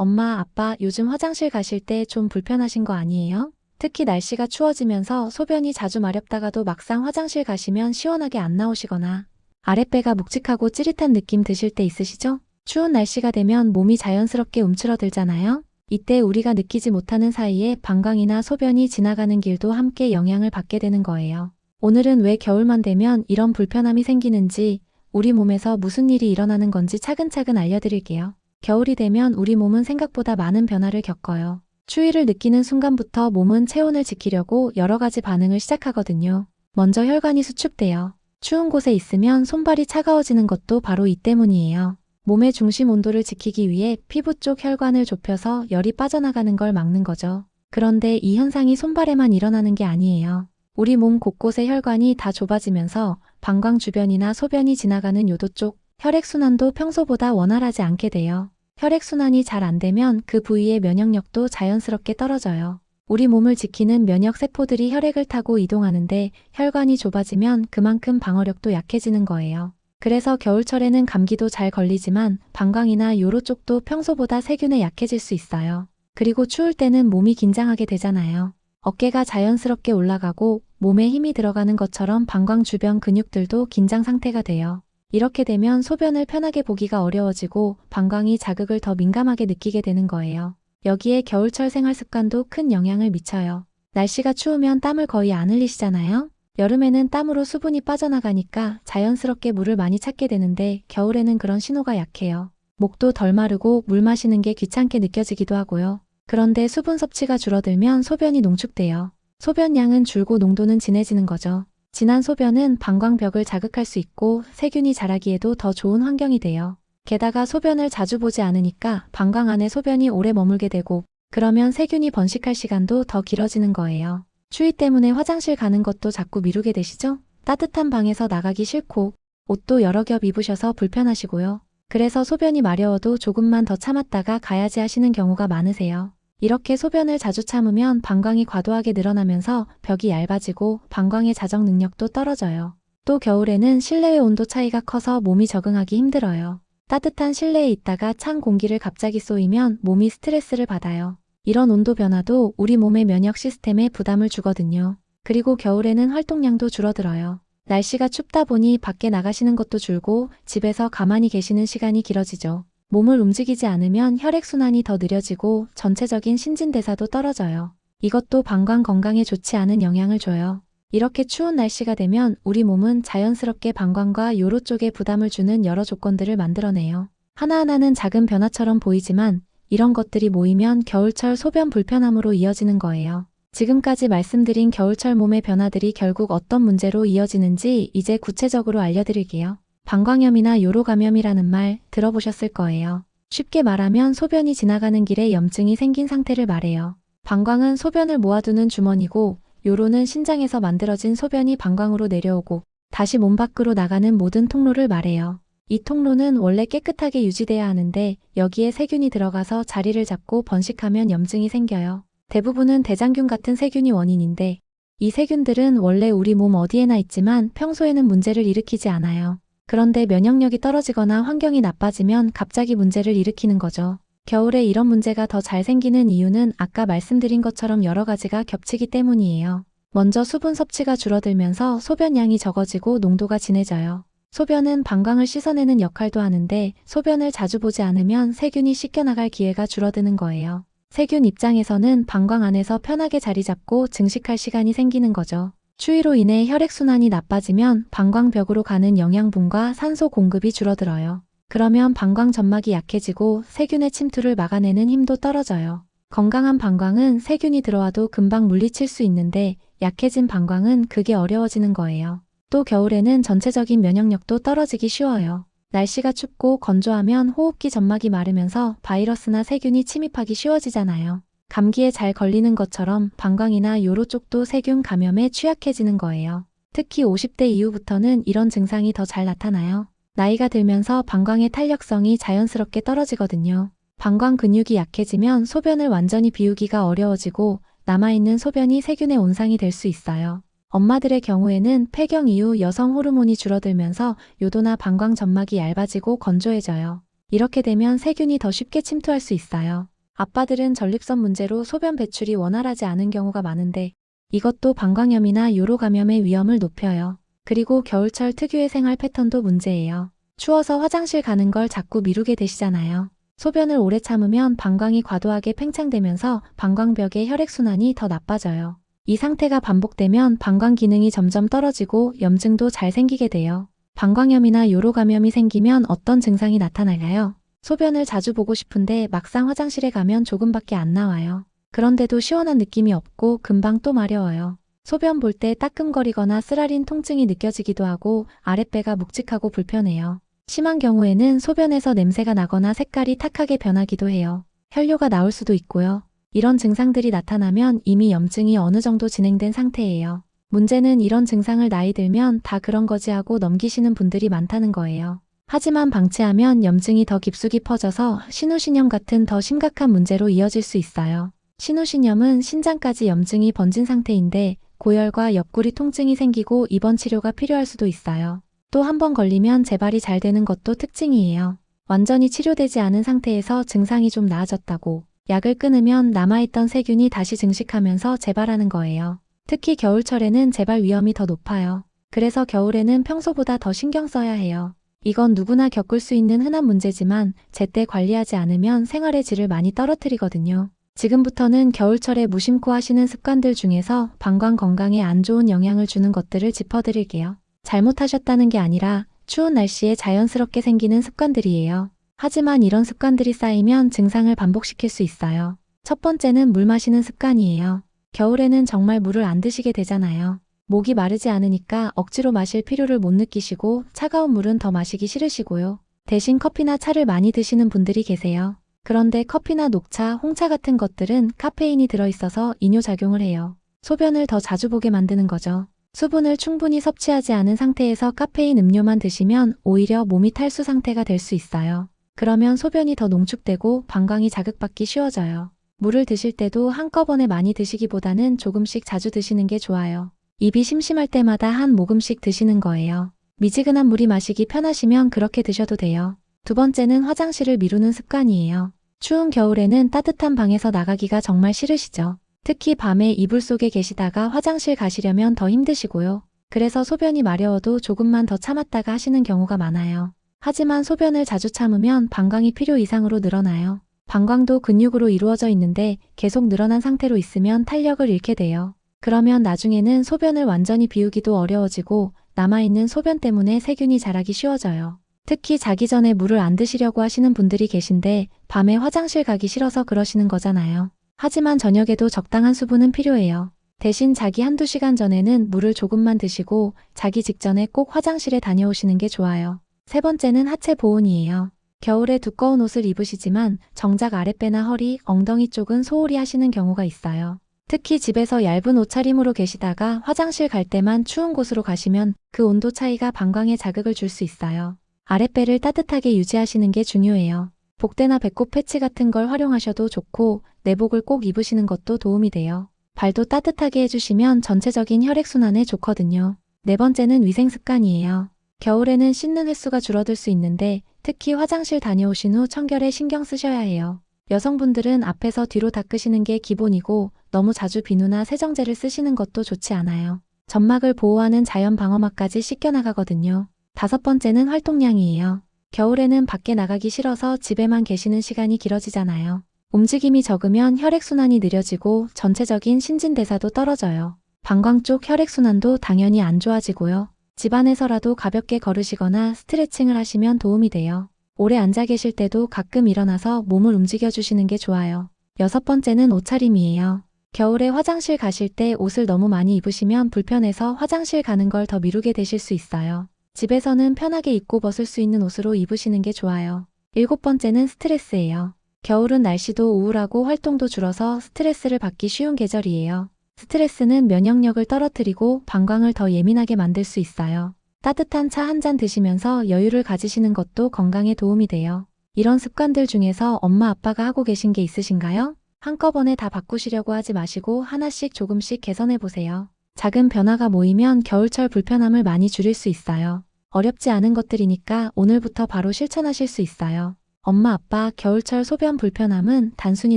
엄마, 아빠, 요즘 화장실 가실 때 좀 불편하신 거 아니에요? 특히 날씨가 추워지면서 소변이 자주 마렵다가도 막상 화장실 가시면 시원하게 안 나오시거나 아랫배가 묵직하고 찌릿한 느낌 드실 때 있으시죠? 추운 날씨가 되면 몸이 자연스럽게 움츠러들잖아요? 이때 우리가 느끼지 못하는 사이에 방광이나 소변이 지나가는 길도 함께 영향을 받게 되는 거예요. 오늘은 왜 겨울만 되면 이런 불편함이 생기는지, 우리 몸에서 무슨 일이 일어나는 건지 차근차근 알려드릴게요. 겨울이 되면 우리 몸은 생각보다 많은 변화를 겪어요. 추위를 느끼는 순간부터 몸은 체온을 지키려고 여러 가지 반응을 시작하거든요. 먼저 혈관이 수축돼요. 추운 곳에 있으면 손발이 차가워지는 것도 바로 이 때문이에요. 몸의 중심 온도를 지키기 위해 피부 쪽 혈관을 좁혀서 열이 빠져나가는 걸 막는 거죠. 그런데 이 현상이 손발에만 일어나는 게 아니에요. 우리 몸 곳곳의 혈관이 다 좁아지면서 방광 주변이나 소변이 지나가는 요도 쪽 혈액순환도 평소보다 원활하지 않게 돼요. 혈액순환이 잘 안 되면 그 부위의 면역력도 자연스럽게 떨어져요. 우리 몸을 지키는 면역 세포들이 혈액을 타고 이동하는데 혈관이 좁아지면 그만큼 방어력도 약해지는 거예요. 그래서 겨울철에는 감기도 잘 걸리지만 방광이나 요로 쪽도 평소보다 세균에 약해질 수 있어요. 그리고 추울 때는 몸이 긴장하게 되잖아요. 어깨가 자연스럽게 올라가고 몸에 힘이 들어가는 것처럼 방광 주변 근육들도 긴장 상태가 돼요. 이렇게 되면 소변을 편하게 보기가 어려워지고 방광이 자극을 더 민감하게 느끼게 되는 거예요. 여기에 겨울철 생활 습관도 큰 영향을 미쳐요. 날씨가 추우면 땀을 거의 안 흘리시잖아요? 여름에는 땀으로 수분이 빠져나가니까 자연스럽게 물을 많이 찾게 되는데 겨울에는 그런 신호가 약해요. 목도 덜 마르고 물 마시는 게 귀찮게 느껴지기도 하고요. 그런데 수분 섭취가 줄어들면 소변이 농축돼요. 소변량은 줄고 농도는 진해지는 거죠. 진한 소변은 방광벽을 자극할 수 있고 세균이 자라기에도 더 좋은 환경이 돼요. 게다가 소변을 자주 보지 않으니까 방광 안에 소변이 오래 머물게 되고 그러면 세균이 번식할 시간도 더 길어지는 거예요. 추위 때문에 화장실 가는 것도 자꾸 미루게 되시죠? 따뜻한 방에서 나가기 싫고 옷도 여러 겹 입으셔서 불편하시고요. 그래서 소변이 마려워도 조금만 더 참았다가 가야지 하시는 경우가 많으세요. 이렇게 소변을 자주 참으면 방광이 과도하게 늘어나면서 벽이 얇아지고 방광의 자정 능력도 떨어져요. 또 겨울에는 실내의 온도 차이가 커서 몸이 적응하기 힘들어요. 따뜻한 실내에 있다가 찬 공기를 갑자기 쏘이면 몸이 스트레스를 받아요. 이런 온도 변화도 우리 몸의 면역 시스템에 부담을 주거든요. 그리고 겨울에는 활동량도 줄어들어요. 날씨가 춥다 보니 밖에 나가시는 것도 줄고 집에서 가만히 계시는 시간이 길어지죠. 몸을 움직이지 않으면 혈액순환이 더 느려지고 전체적인 신진대사도 떨어져요. 이것도 방광 건강에 좋지 않은 영향을 줘요. 이렇게 추운 날씨가 되면 우리 몸은 자연스럽게 방광과 요로 쪽에 부담을 주는 여러 조건들을 만들어내요. 하나하나는 작은 변화처럼 보이지만 이런 것들이 모이면 겨울철 소변 불편함으로 이어지는 거예요. 지금까지 말씀드린 겨울철 몸의 변화들이 결국 어떤 문제로 이어지는지 이제 구체적으로 알려드릴게요. 방광염이나 요로 감염이라는 말 들어보셨을 거예요. 쉽게 말하면 소변이 지나가는 길에 염증이 생긴 상태를 말해요. 방광은 소변을 모아두는 주머니고 요로는 신장에서 만들어진 소변이 방광으로 내려오고 다시 몸 밖으로 나가는 모든 통로를 말해요. 이 통로는 원래 깨끗하게 유지돼야 하는데 여기에 세균이 들어가서 자리를 잡고 번식하면 염증이 생겨요. 대부분은 대장균 같은 세균이 원인인데 이 세균들은 원래 우리 몸 어디에나 있지만 평소에는 문제를 일으키지 않아요. 그런데 면역력이 떨어지거나 환경이 나빠지면 갑자기 문제를 일으키는 거죠. 겨울에 이런 문제가 더 잘 생기는 이유는 아까 말씀드린 것처럼 여러 가지가 겹치기 때문이에요. 먼저 수분 섭취가 줄어들면서 소변량이 적어지고 농도가 진해져요. 소변은 방광을 씻어내는 역할도 하는데 소변을 자주 보지 않으면 세균이 씻겨나갈 기회가 줄어드는 거예요. 세균 입장에서는 방광 안에서 편하게 자리 잡고 증식할 시간이 생기는 거죠. 추위로 인해 혈액순환이 나빠지면 방광벽으로 가는 영양분과 산소 공급이 줄어들어요. 그러면 방광 점막이 약해지고 세균의 침투를 막아내는 힘도 떨어져요. 건강한 방광은 세균이 들어와도 금방 물리칠 수 있는데 약해진 방광은 그게 어려워지는 거예요. 또 겨울에는 전체적인 면역력도 떨어지기 쉬워요. 날씨가 춥고 건조하면 호흡기 점막이 마르면서 바이러스나 세균이 침입하기 쉬워지잖아요. 감기에 잘 걸리는 것처럼 방광이나 요로 쪽도 세균 감염에 취약해지는 거예요. 특히 50대 이후부터는 이런 증상이 더 잘 나타나요. 나이가 들면서 방광의 탄력성이 자연스럽게 떨어지거든요. 방광 근육이 약해지면 소변을 완전히 비우기가 어려워지고 남아있는 소변이 세균의 온상이 될 수 있어요. 엄마들의 경우에는 폐경 이후 여성 호르몬이 줄어들면서 요도나 방광 점막이 얇아지고 건조해져요. 이렇게 되면 세균이 더 쉽게 침투할 수 있어요. 아빠들은 전립선 문제로 소변 배출이 원활하지 않은 경우가 많은데 이것도 방광염이나 요로 감염의 위험을 높여요. 그리고 겨울철 특유의 생활 패턴도 문제예요. 추워서 화장실 가는 걸 자꾸 미루게 되시잖아요. 소변을 오래 참으면 방광이 과도하게 팽창되면서 방광벽의 혈액순환이 더 나빠져요. 이 상태가 반복되면 방광 기능이 점점 떨어지고 염증도 잘 생기게 돼요. 방광염이나 요로 감염이 생기면 어떤 증상이 나타나나요? 소변을 자주 보고 싶은데 막상 화장실에 가면 조금밖에 안 나와요. 그런데도 시원한 느낌이 없고 금방 또 마려워요. 소변 볼 때 따끔거리거나 쓰라린 통증이 느껴지기도 하고 아랫배가 묵직하고 불편해요. 심한 경우에는 소변에서 냄새가 나거나 색깔이 탁하게 변하기도 해요. 혈뇨가 나올 수도 있고요. 이런 증상들이 나타나면 이미 염증이 어느 정도 진행된 상태예요. 문제는 이런 증상을 나이 들면 다 그런 거지 하고 넘기시는 분들이 많다는 거예요. 하지만 방치하면 염증이 더 깊숙이 퍼져서 신우신염 같은 더 심각한 문제로 이어질 수 있어요. 신우신염은 신장까지 염증이 번진 상태인데 고열과 옆구리 통증이 생기고 입원 치료가 필요할 수도 있어요. 또 한 번 걸리면 재발이 잘 되는 것도 특징이에요. 완전히 치료되지 않은 상태에서 증상이 좀 나아졌다고 약을 끊으면 남아있던 세균이 다시 증식하면서 재발하는 거예요. 특히 겨울철에는 재발 위험이 더 높아요. 그래서 겨울에는 평소보다 더 신경 써야 해요. 이건 누구나 겪을 수 있는 흔한 문제지만 제때 관리하지 않으면 생활의 질을 많이 떨어뜨리거든요. 지금부터는 겨울철에 무심코 하시는 습관들 중에서 방광 건강에 안 좋은 영향을 주는 것들을 짚어드릴게요. 잘못하셨다는 게 아니라 추운 날씨에 자연스럽게 생기는 습관들이에요. 하지만 이런 습관들이 쌓이면 증상을 반복시킬 수 있어요. 첫 번째는 물 마시는 습관이에요. 겨울에는 정말 물을 안 드시게 되잖아요. 목이 마르지 않으니까 억지로 마실 필요를 못 느끼시고 차가운 물은 더 마시기 싫으시고요. 대신 커피나 차를 많이 드시는 분들이 계세요. 그런데 커피나 녹차, 홍차 같은 것들은 카페인이 들어있어서 이뇨작용을 해요. 소변을 더 자주 보게 만드는 거죠. 수분을 충분히 섭취하지 않은 상태에서 카페인 음료만 드시면 오히려 몸이 탈수 상태가 될 수 있어요. 그러면 소변이 더 농축되고 방광이 자극받기 쉬워져요. 물을 드실 때도 한꺼번에 많이 드시기보다는 조금씩 자주 드시는 게 좋아요. 입이 심심할 때마다 한 모금씩 드시는 거예요. 미지근한 물이 마시기 편하시면 그렇게 드셔도 돼요. 두 번째는 화장실을 미루는 습관이에요. 추운 겨울에는 따뜻한 방에서 나가기가 정말 싫으시죠. 특히 밤에 이불 속에 계시다가 화장실 가시려면 더 힘드시고요. 그래서 소변이 마려워도 조금만 더 참았다가 하시는 경우가 많아요. 하지만 소변을 자주 참으면 방광이 필요 이상으로 늘어나요. 방광도 근육으로 이루어져 있는데 계속 늘어난 상태로 있으면 탄력을 잃게 돼요. 그러면 나중에는 소변을 완전히 비우기도 어려워지고 남아있는 소변 때문에 세균이 자라기 쉬워져요. 특히 자기 전에 물을 안 드시려고 하시는 분들이 계신데 밤에 화장실 가기 싫어서 그러시는 거잖아요. 하지만 저녁에도 적당한 수분은 필요해요. 대신 자기 한두 시간 전에는 물을 조금만 드시고 자기 직전에 꼭 화장실에 다녀오시는 게 좋아요. 세 번째는 하체 보온이에요. 겨울에 두꺼운 옷을 입으시지만 정작 아랫배나 허리, 엉덩이 쪽은 소홀히 하시는 경우가 있어요. 특히 집에서 얇은 옷차림으로 계시다가 화장실 갈 때만 추운 곳으로 가시면 그 온도 차이가 방광에 자극을 줄 수 있어요. 아랫배를 따뜻하게 유지하시는 게 중요해요. 복대나 배꼽 패치 같은 걸 활용하셔도 좋고 내복을 꼭 입으시는 것도 도움이 돼요. 발도 따뜻하게 해주시면 전체적인 혈액순환에 좋거든요. 네 번째는 위생 습관이에요. 겨울에는 씻는 횟수가 줄어들 수 있는데 특히 화장실 다녀오신 후 청결에 신경 쓰셔야 해요. 여성분들은 앞에서 뒤로 닦으시는 게 기본이고 너무 자주 비누나 세정제를 쓰시는 것도 좋지 않아요. 점막을 보호하는 자연 방어막까지 씻겨나가거든요. 다섯 번째는 활동량이에요. 겨울에는 밖에 나가기 싫어서 집에만 계시는 시간이 길어지잖아요. 움직임이 적으면 혈액순환이 느려지고 전체적인 신진대사도 떨어져요. 방광 쪽 혈액순환도 당연히 안 좋아지고요. 집안에서라도 가볍게 걸으시거나 스트레칭을 하시면 도움이 돼요. 오래 앉아 계실 때도 가끔 일어나서 몸을 움직여 주시는 게 좋아요. 여섯 번째는 옷차림이에요. 겨울에 화장실 가실 때 옷을 너무 많이 입으시면 불편해서 화장실 가는 걸 더 미루게 되실 수 있어요. 집에서는 편하게 입고 벗을 수 있는 옷으로 입으시는 게 좋아요. 일곱 번째는 스트레스예요. 겨울은 날씨도 우울하고 활동도 줄어서 스트레스를 받기 쉬운 계절이에요. 스트레스는 면역력을 떨어뜨리고 방광을 더 예민하게 만들 수 있어요. 따뜻한 차 한 잔 드시면서 여유를 가지시는 것도 건강에 도움이 돼요. 이런 습관들 중에서 엄마 아빠가 하고 계신 게 있으신가요? 한꺼번에 다 바꾸시려고 하지 마시고 하나씩 조금씩 개선해 보세요. 작은 변화가 모이면 겨울철 불편함을 많이 줄일 수 있어요. 어렵지 않은 것들이니까 오늘부터 바로 실천하실 수 있어요. 엄마 아빠 겨울철 소변 불편함은 단순히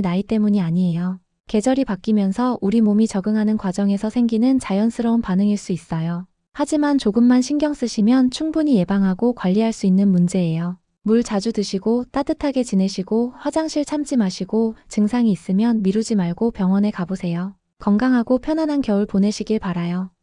나이 때문이 아니에요. 계절이 바뀌면서 우리 몸이 적응하는 과정에서 생기는 자연스러운 반응일 수 있어요. 하지만 조금만 신경 쓰시면 충분히 예방하고 관리할 수 있는 문제예요. 물 자주 드시고 따뜻하게 지내시고 화장실 참지 마시고 증상이 있으면 미루지 말고 병원에 가보세요. 건강하고 편안한 겨울 보내시길 바라요.